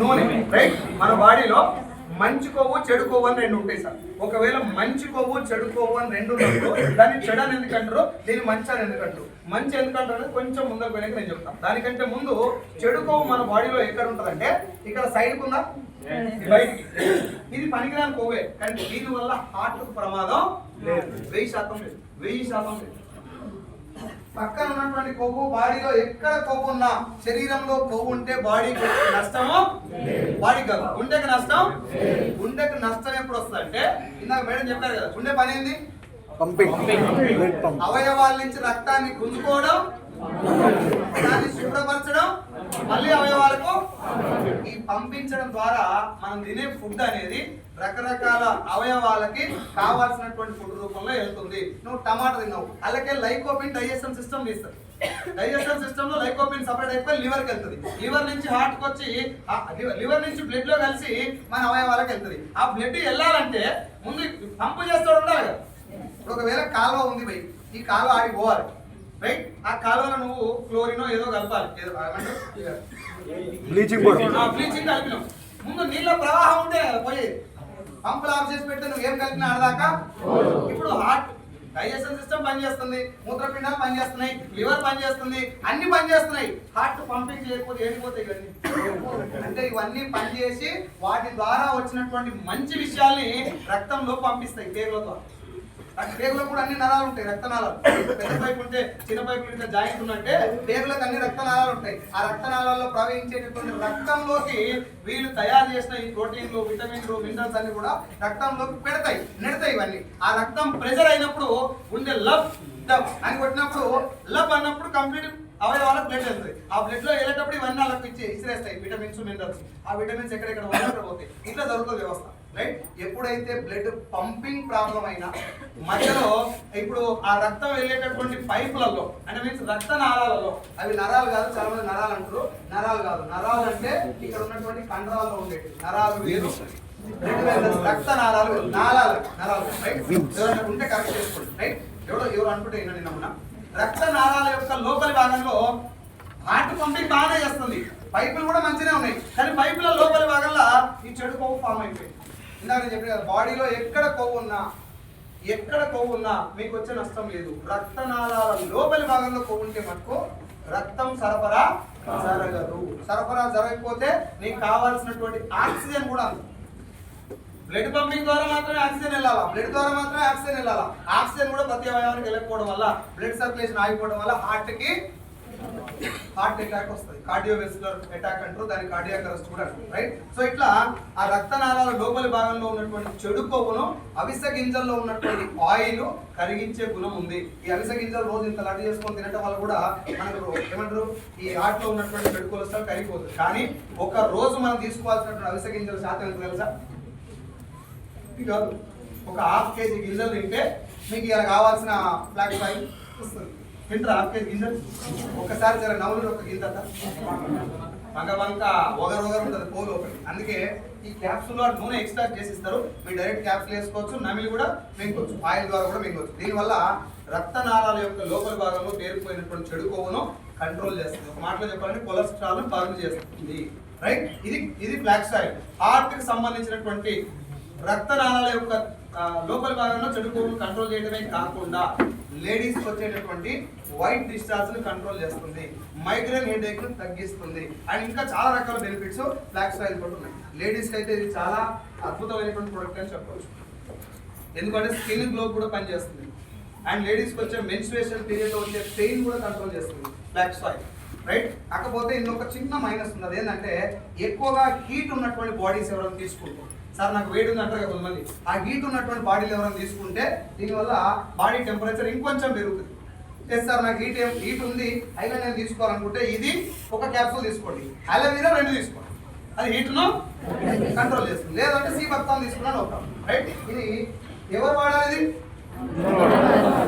నూనె రైట్ మన బాడీలో మంచి కొవ్వు చెడు కొవ్వు అని రెండు ఉంటాయి సార్. ఒకవేళ మంచి కొవ్వు చెడు కొవ్వు అని రెండు ఉన్నప్పుడు దాన్ని చెడు అని ఎందుకంటారు దీన్ని మంచి అని ఎందుకంటారు మంచి ఎందుకంటారు అనేది కొంచెం ముందర పోయినాక నేను చెప్తాను. దానికంటే ముందు చెడు కొవ్వు మన బాడీలో ఎక్కడ ఉంటుందంటే ఇక్కడ సైడ్ ఉందా ఇది బయటికి. ఇది పనికిరాని కొవ్వే కానీ దీని వల్ల హార్ట్ ప్రమాదం లేదు. వెయ్యి శాతం లేదు. వెయ్యి శాతం లేదు. పక్కన ఉన్నటువంటి కొవ్వు బాడీలో ఎక్కడ కొవ్వు ఉన్నా శరీరంలో కొవ్వు ఉంటే బాడీకి నష్టము బాడీ కాదు. గుండెకి నష్టం గుండెకి నష్టం ఎప్పుడు వస్తుంది అంటే ఇందాక మేడం చెప్పారు కదా గుండె పని ఏంది? అవయవాల నుంచి రక్తాన్ని గుంజుకోవడం దాన్ని శుభ్రపరచడం మళ్ళీ అవయవాలకు ఈ పంపించడం ద్వారా మనం తినే ఫుడ్ అనేది రకరకాల అవయవాలకి కావాల్సినటువంటి ఫుడ్ రూపంలో వెళ్తుంది. నువ్వు టమాటా తిన్నావు అలాగే లైకోపిన్ డైజెషన్ సిస్టమ్ తీస్తుంది డైజెషన్ సిస్టమ్లో లైకోపిన్ సపరేట్ అయిపోయి లివర్కి వెళ్తుంది. లివర్ నుంచి హార్ట్కి వచ్చి లివర్ నుంచి బ్లడ్లో కలిసి మన అవయవాలకు వెళ్తుంది. ఆ బ్లడ్ వెళ్ళాలంటే ముందు పంపు చేస్తూ ఉండాలి కదా. ఇప్పుడు ఒకవేళ కాలువ ఉంది బై ఈ కాలువ ఆగిపోవాలి. రైట్ ఆ కాలువలో నువ్వు క్లోరినో ఏదో కలపాలి. ఏదో? బ్లీచింగ్ బ్లీచింగ్ కలిపినాం. ముందు నీళ్ళ ప్రవాహం ఉంటే పోయేది పంపులు ఆఫ్ చేసి పెడితే నువ్వు ఏం కలిపినా ఆడదాకా? ఇప్పుడు హార్ట్ డైజెషన్ సిస్టమ్ పనిచేస్తుంది మూత్రపిండాలు పనిచేస్తున్నాయి లివర్ పనిచేస్తుంది అన్ని పనిచేస్తున్నాయి హార్ట్ పంపింగ్ చేయకపోతే ఏడిపోతాయి ఇవన్నీ? అంటే ఇవన్నీ పనిచేసి వాటి ద్వారా వచ్చినటువంటి మంచి విషయాల్ని రక్తంలో పంపిస్తాయి పేగుల ద్వారా ఆ పేగులో కూడా అన్ని నరాలు ఉంటాయి రక్తనాళాలు. పెద్ద పైపు ఉంటే చిన్న పైపు ఉంటే జాయింట్ ఉన్నట్టే పేగులకు అన్ని రక్తనాళాలు ఉంటాయి. ఆ రక్తనాళాల్లో ప్రవహించేటటువంటి రక్తంలోకి వీళ్ళు తయారు చేసిన ఈ ప్రోటీన్లు విటమిన్లు మినరల్స్ అన్ని కూడా రక్తంలోకి పెడతాయి నెడతాయి ఇవన్నీ. ఆ రక్తం ప్రెషర్ అయినప్పుడు ఉండే లబ్ డబ్ అని కొట్టినప్పుడు లబ్ అన్నప్పుడు కంప్లీట్ అవయవాల బ్లడ్ వెళ్తుంది. ఆ బ్లడ్లో వెళ్ళేటప్పుడు ఇవన్నీ వాళ్ళకి ఇచ్చి ఇసిరేస్తాయి విటమిన్స్ మినరల్స్. ఆ విటమిన్స్ ఎక్కడెక్కడ వాళ్ళకి పోతాయి ఇట్లా జరుగుతుంది వ్యవస్థ. రైట్ ఎప్పుడైతే బ్లడ్ పంపింగ్ ప్రాబ్లం అయినా మధ్యలో ఇప్పుడు ఆ రక్తం వెళ్ళేటటువంటి పైపులలో అంటే మీన్స్ రక్త నాళాలలో అవి నరాలు కాదు చాలా మంది నరాలు అంటారు. నరాలు కాదు. నరాలు అంటే ఇక్కడ ఉన్నటువంటి కండరాల్లో ఉండేవి నరాలు వేరు. రక్త నాళాలు వేరు. నాళాలు నరాలు రైట్ ఎవరైనా ఉంటే కరెక్ట్ చేసుకోండి రైట్ ఎవడో ఎవరు అనుకుంటే ఏంటండి నమ్మున. రక్త నాళాల యొక్క లోపలి భాగంలో హార్ట్ పంపింగ్ బాగానే చేస్తుంది. పైపులు కూడా మంచిగానే ఉన్నాయి. కానీ పైపుల లోపలి భాగంలో ఈ చెడు కొవ్వు ఫామ్ అయిపోయింది. ఇందాక నేను చెప్పిన బాడీలో ఎక్కడ కొవ్వు ఉన్నా ఎక్కడ కొవ్వు ఉన్నా మీకు వచ్చే నష్టం లేదు. రక్తనాళాల లోపలి భాగంలో కొవ్వు ఉంటే మటుకు రక్తం సరఫరా జరగదు. సరఫరా జరగకపోతే నీకు కావాల్సినటువంటి ఆక్సిజన్ కూడా అందదు బ్లడ్ పంపింగ్ ద్వారా మాత్రమే ఆక్సిజన్ వెళ్ళాలా? బ్లడ్ ద్వారా మాత్రమే ఆక్సిజన్ వెళ్ళాలా? ఆక్సిజన్ కూడా ప్రతి అవయవానికి వెళ్ళకపోవడం వల్ల బ్లడ్ సర్క్యులేషన్ ఆగిపోవడం వల్ల హార్ట్కి హార్ట్ అటాక్ వస్తుంది. కార్డియోవెస్కులర్ అటాక్ అంటారు దాని కార్డియాక్ అరెస్ట్ కూడా అంటారు రైట్ సో ఇట్లా ఆ రక్తనాళాల లోపలి భాగంలో ఉన్నటువంటి చెడు కొవ్వును అవిసె గింజల్లో ఉన్నటువంటి ఆయిల్ కరిగించే గుణం ఉంది. ఈ అవిసె గింజలు రోజు ఇంత లడ్డు చేసుకొని తినటం వల్ల కూడా మనకు ఏమంటారు? ఈ హార్ట్లో ఉన్నటువంటి చెడు కొలెస్ట్రాల్ కరిగిపోతుంది. కానీ ఒక రోజు మనం తీసుకోవాల్సినటువంటి అవిసె గింజల శాతం ఎంత తెలుసా? కాదు. ఒక హాఫ్ కేజీ గింజలు తింటే మీకు ఇలా కావాల్సిన ఫ్లాక్ ఫైవ్ వస్తుంది. తింటారా ఆపే కేజీ గింజలు. ఒకసారి జర నవ్వులు ఒక గింజ వంక వంక ఒగరు ఒగరు ఉంటుంది పోలు ఒకటి. అందుకే ఈ క్యాప్సూల్ నూనె ఎక్స్ట్రాక్ట్ చేసి ఇస్తారు. మీరు డైరెక్ట్ క్యాప్సూల్ వేసుకోవచ్చు నమిలి కూడా మింగొచ్చు ఆయిల్ ద్వారా కూడా మింగొచ్చు. దీనివల్ల రక్తనాళాల యొక్క లోపల భాగంలో పేరుకుపోయినటువంటి చెడు కొవ్వును కంట్రోల్ చేస్తుంది. ఒక మాటలో చెప్పాలంటే కొలెస్ట్రాల్ బర్న్ చేస్తుంది. రైట్ ఇది ఇది ఫ్లాక్స్ ఆయిల్ హార్ట్కి సంబంధించినటువంటి రక్తనాళాల యొక్క లోపల భాగంలో చెడు కొవ్వును కంట్రోల్ చేయడమే కాకుండా లేడీస్ వచ్చేటటువంటి వైట్ డిశ్చార్జ్ కంట్రోల్ చేస్తుంది. మైగ్రేన్ హెడేక్ను తగ్గిస్తుంది. అండ్ ఇంకా చాలా రకాల బెనిఫిట్స్ ఫ్లాక్స్ ఆయిల్ కూడా ఉన్నాయి. లేడీస్కి అయితే ఇది చాలా అద్భుతమైనటువంటి ప్రొడక్ట్ అని చెప్పవచ్చు ఎందుకంటే స్కిన్ గ్లో కూడా పనిచేస్తుంది. అండ్ లేడీస్కి వచ్చే మెన్స్ట్రేషన్ పీరియడ్ వచ్చే పెయిన్ కూడా కంట్రోల్ చేస్తుంది ఫ్లాక్స్ ఆయిల్ రైట్ కాకపోతే ఇందులో ఒక చిన్న మైనస్ ఉన్నది. ఏంటంటే ఎక్కువగా హీట్ ఉన్నటువంటి బాడీస్ ఎవరైనా తీసుకుంటారు. సార్ నాకు వేడి ఉంది అంటారు కొంతమంది. ఆ హీట్ ఉన్నటువంటి బాడీలు ఎవరైనా తీసుకుంటే దీనివల్ల బాడీ టెంపరేచర్ ఇంకొంచెం పెరుగుతుంది. ఎస్ సార్ నాకు హీట్ ఏం హీట్ ఉంది అయినా నేను తీసుకోవాలనుకుంటే ఇది ఒక క్యాప్సూల్ తీసుకోండి. అలోవీరా రెండు తీసుకోండి. అది హీట్ను కంట్రోల్ చేస్తుంది. లేదంటే సి భక్తాన్ని తీసుకున్నాను ఒక రైట్ ఇది ఎవరు వాడాలి ఇది?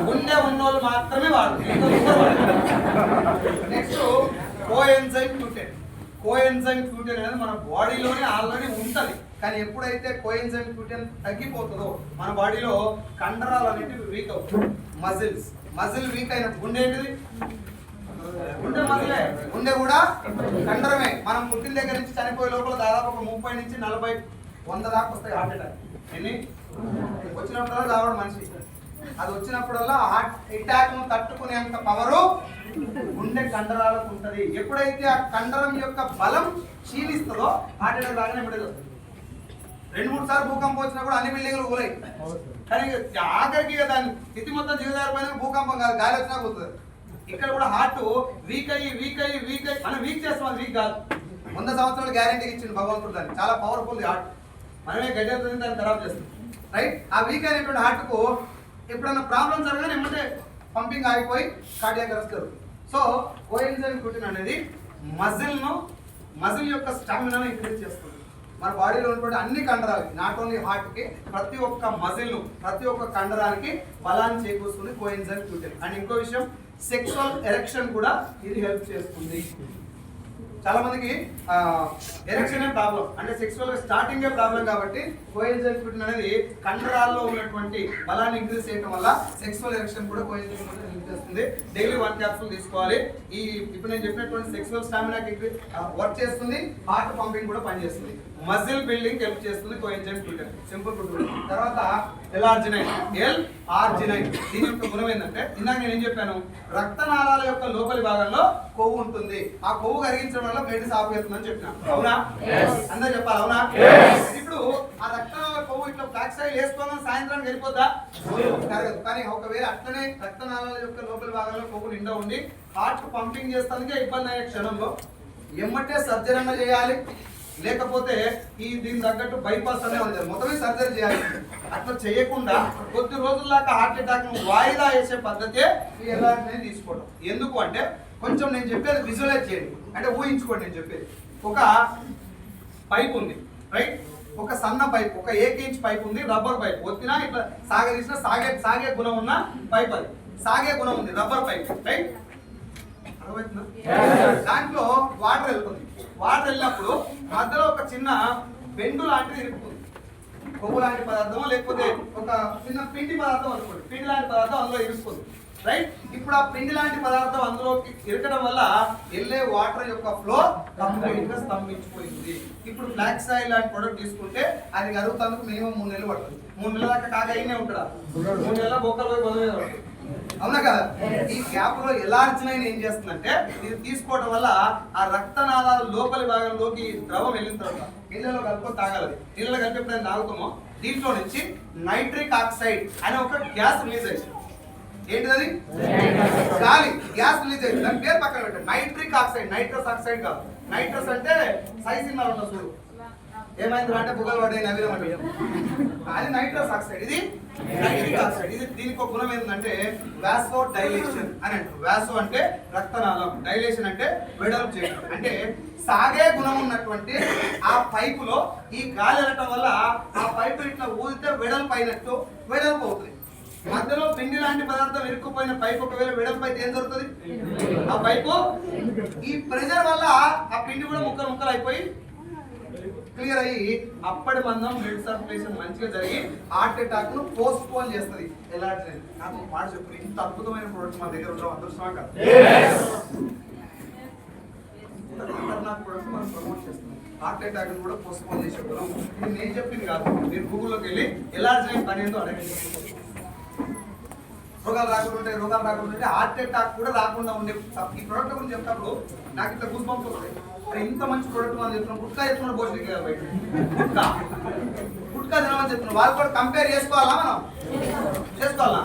గుండె ఉన్నోళ్ళు మాత్రమే వాడాలి. Next coenzyme Q ten coenzyme Q ten అనేది మన బాడీలోనే ఆల్రెడీ ఉంటుంది. కానీ ఎప్పుడైతే కోఎన్జైమ్ క్యూటెన్ తగ్గిపోతుందో మన బాడీలో కండరాలు అనేటివి వీక్ అవుతుంది మజిల్స్ మజిల్ వీక్ అయిన గుండె ఏంటిది? గుండె మజిలే గుండె కూడా కండరమే. మనం పుట్టిన దగ్గర నుంచి చనిపోయే లోపల దాదాపు ఒక ముప్పై నుంచి నలభై వంద దాకా వస్తాయి హార్ట్ అటాక్ ఎన్ని? వచ్చినప్పుడల్లా రావడం మనిషి. అది వచ్చినప్పుడల్లా హార్ట్ అటాక్ను తట్టుకునేంత పవరు గుండె కండరాలకు ఉంటది. ఎప్పుడైతే ఆ కండరం యొక్క బలం క్షీణిస్తుందో హార్ట్ అటాక్ రాగానే పడేది వస్తుంది రెండు మూడు సార్లు భూకంపం వచ్చినా కూడా అన్ని బిల్డింగ్లు కూలాయి కానీ ఆఖరికి దాని స్థితి మొత్తం దిగజారిపోయిన భూకంపం కాదు గాలి వచ్చినా పోతుంది. ఇక్కడ కూడా హార్ట్ వీక్ అయ్యి వీక్ అయ్యి వీక్ అయ్యి మనం వీక్ చేస్తాం వీక్ కాదు. వంద సంవత్సరాలు గ్యారంటీ ఇచ్చింది భగవంతుడు దాన్ని. చాలా పవర్ఫుల్ హార్ట్ మనమే గడ్డతో దాన్ని ఖరాబ్ చేస్తాం. రైట్ ఆ వీక్ అయినటువంటి హార్ట్కు ఎప్పుడన్నా ఎప్పుడైనా ప్రాబ్లం జరగానే ఏమంటే పంపింగ్ ఆగిపోయి కార్డియాక్ అరెస్ట్ సో కోయిన్సైన్ ప్రోటీన్ అనేది మజిల్ను మజిల్ యొక్క స్టామినాను ఇంక్రీజ్ చేస్తుంది. మన బాడీలో ఉన్నటువంటి అన్ని కండరాలకి నాట్ ఓన్లీ హార్ట్కి ప్రతి ఒక్క మజిల్ ప్రతి ఒక్క కండరానికి బలాన్ని చేకూరుస్తుంది కోయిన్జన్ ప్రోటీన్ అండ్ ఇంకో విషయం సెక్షువల్ ఎరెక్షన్ కూడా ఇది హెల్ప్ చేస్తుంది. చాలా మందికి ఎరెక్షన్ ప్రాబ్లం అంటే సెక్సువల్ స్టార్టింగ్ ప్రాబ్లం కాబట్టి కోయిన్జన్ ప్రోటీన్ అనేది కండరాల్లో ఉన్నటువంటి బలాన్ని ఇంక్రీజ్ చేయడం వల్ల సెక్సువల్ ఎరెక్షన్ కూడా కోయిన్జన్ ప్రోటీన్ హెల్ప్ చేస్తుంది. డైలీ వన్ క్యాప్సూల్ తీసుకోవాలి. ఈ ఇప్పుడు నేను చెప్పినటువంటి సెక్సువల్ స్టామినాకి వర్క్ చేస్తుంది హార్ట్ పంపింగ్ కూడా పనిచేస్తుంది. మజిల్ బిల్డింగ్ హెల్ప్ చేస్తుంది కోయిన్సైన్ ప్రోటీన్ సింపుల్ ప్రోటీన్ తర్వాత ఎలార్జినైన్ ఎల్ ఆర్జినైన్ దీని యొక్క గుణం ఏంటంటే ఇందాక నేను ఏం చెప్పాను? రక్తనాళాల యొక్క లోపలి భాగంలో కొవ్వు ఉంటుంది. ఆ కొవ్వు కరిగించడం వల్ల బ్లడ్ సాఫ్ అవుతుందని చెప్పిన. అవునా? అందరూ చెప్పాలి? అవునా? ఇప్పుడు ఆ రక్తనాళాల కొవ్వు ఇట్లా బ్లాక్ సైడ్ వేసుకోగానే సాయంత్రానికి వెళ్ళిపోద్దా కానీ ఒకవేళ అట్లనే రక్తనాళాల యొక్క లోపలి భాగంలో కొవ్వు నిండా ఉండి హార్ట్ పంపింగ్ చేస్తానికే ఇబ్బంది అయ్యే క్షణంలో ఎమ్మటే సర్జరీ అన్న చేయాలి. లేకపోతే ఈ దీని తగ్గట్టు బైపాస్ అనే ఉంది. మొత్తమే సర్జరీ చేయాలి. అట్లా చేయకుండా కొద్ది రోజుల్లాగా హార్ట్ అటాక్ను వాయిదా వేసే పద్ధతే ఈ తీసుకోవడం. ఎందుకు అంటే కొంచెం నేను చెప్పేది విజువలైజ్ చేయండి. అంటే ఊహించుకోండి నేను చెప్పేది. ఒక పైప్ ఉంది రైట్ ఒక సన్న పైప్ ఒక ఏక్ ఇంచ్ పైప్ ఉంది రబ్బర్ పైప్ ఒత్తినా ఇట్లా సాగదీసిన సాగే సాగే గుణం ఉన్న పైప్ అది. సాగే గుణం ఉంది రబ్బర్ పైప్ రైట్ దాంట్లో వాటర్ వెళ్తుంది. వాటర్ వెళ్ళినప్పుడు మధ్యలో ఒక చిన్న బెండు లాంటిది ఇరుక్కుతుంది కొవ్వు లాంటి పదార్థం లేకపోతే ఒక చిన్న పిండి పదార్థం అనుకోండి. పిండి లాంటి పదార్థం అందులో ఇరుక్కుంది. రైట్ ఇప్పుడు ఆ పిండి లాంటి పదార్థం అందులోకి ఇరకడం వల్ల వెళ్ళే వాటర్ యొక్క ఫ్లో కంప్లీట్గా స్తంభించిపోయింది. ఇప్పుడు బ్లాక్ సాయిల్ లాంటి ప్రొడక్ట్ తీసుకుంటే అది కరుగుతందుకు మినిమం మూడు నెలలు పడుతుంది. మూడు నెలల దాకా కాగా అయినే ఉంటాడా మూడు నెలల. బొక్కలు పోయి పడుతుంది. అవునా కదా? ఈ గ్యాప్లో ఎలార్జినైన్ ఏం చేస్తుందంటే ఇది తీసుకోవడం వల్ల ఆ రక్తనాళాల లోపలి భాగంలోకి ద్రవం వెళ్ళిన తర్వాత నీళ్ళలో కలుపుకొని తాగాలి. నీళ్ళలో కలిపి ఎప్పుడైనా తాగుతామో? దీంట్లో నుంచి నైట్రిక్ ఆక్సైడ్ అనే ఒక గ్యాస్ రిలీజ్ అయింది. ఏంటిది గాలి. గ్యాస్ రిలీజ్ అయింది. దాని పేరు పక్కన పెట్టండి. Nitric oxide. నైట్రస్ ఆక్సైడ్ కాదు. నైట్రస్ అంటే సైజ్ సినిమాలో ఉంటుంది చూడు. ఏమైంది అంటే బుగ్గలు పడ్డాయి నవీనం అంటే అది నైట్రస్ ఆక్సైడ్. ఇది నైట్రిక్ ఆక్సైడ్. ఇది దీనికి ఒక గుణం ఏంటంటే వ్యాసో డైలేషన్ అని అంటారు. వ్యాసో అంటే రక్తనాళం. డైలేషన్ అంటే వెడల్పు చేయడం. అంటే సాగే గుణం ఉన్నటువంటి ఆ పైపులో ఈ గాలి వెళ్ళటం వల్ల ఆ పైపు ఇట్లా ఊదితే వెడల్పు అయినట్టు వెడల్పు అవుతుంది. మధ్యలో పిండి లాంటి పదార్థం ఇరుక్కుపోయిన పైపు ఒకవేళ వెడల్పు అయితే ఏం జరుగుతుంది? ఆ పైపు ఈ ప్రెషర్ వల్ల ఆ పిండి కూడా ముక్కలు ముక్కలు అయిపోయి క్లియర్ అయ్యి అప్పటి మందం బ్లడ్ సర్క్యులేషన్ మంచిగా జరిగి హార్ట్ అటాక్ను పోస్ట్ పోన్ చేస్తుంది ఎలాంటి నాకు మాట చెప్పు. ఇంత అద్భుతమైన ప్రోడక్ట్స్ మన దగ్గర ఉండడం అదృష్టమా కాదు. ఖతర్నాక్ ప్రోడక్ట్స్ మనం ప్రమోట్ చేస్తున్నాం. హార్ట్ అటాక్ కూడా పోస్ట్ పోన్ చేసే గుణం ఇది నేను చెప్పింది కాదు. మీరు గూగుల్లోకి వెళ్ళి ఎలాంటి పని ఏందో అడగండి. రోగాలు రాకుండా రోగాలు రాకుండా హార్ట్ అటాక్ కూడా రాకుండా ఉండే ఈ ప్రోడక్ట్ గురించి చెప్తాప్పుడు నాకు ఇట్లా బంప్స్ వస్తాయి అరే ఇంత మంచి ప్రోడక్ట్ మనం చెప్తున్నాం గుట్కా చెప్తున్నాడు భోజనం కదా బయట గుట్కా. గుట్కా తినమని చెప్తున్నాం వాళ్ళు కూడా కంపేర్ చేసుకోవాలా మనం? చేసుకోవాలా?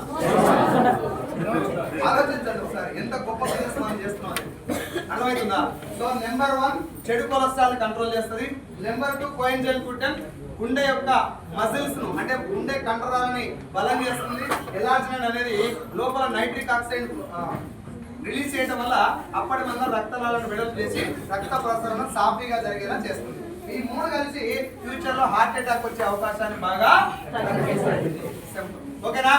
ఆలోచించండి ఒకసారి ఎంత గొప్ప బిజినెస్ మనం చేస్తున్నాం అర్థమవుతుందా? సో నెంబర్ వన్ చెడు కొలెస్ట్రాల్ కంట్రోల్ చేస్తుంది. నెంబర్ టూ కోయిన్జైల్ గ్లూటెన్ గుండె యొక్క మజిల్స్ను అంటే గుండె కండరాలని బలం చేస్తుంది. ఎలార్జినైన్ అనేది లోపల నైట్రిక్ ఆక్సైడ్ రిలీజ్ చేయడం వల్ల అప్పటి మందం రక్తనాళాలను వెడల్పు చేసి రక్త ప్రసరణ సాఫీగా జరిగేలా చేస్తుంది. ఈ మూడు కలిసి ఫ్యూచర్లో హార్ట్ అటాక్ వచ్చే అవకాశాన్ని బాగా తగ్గిస్తాయి. ఓకేనా?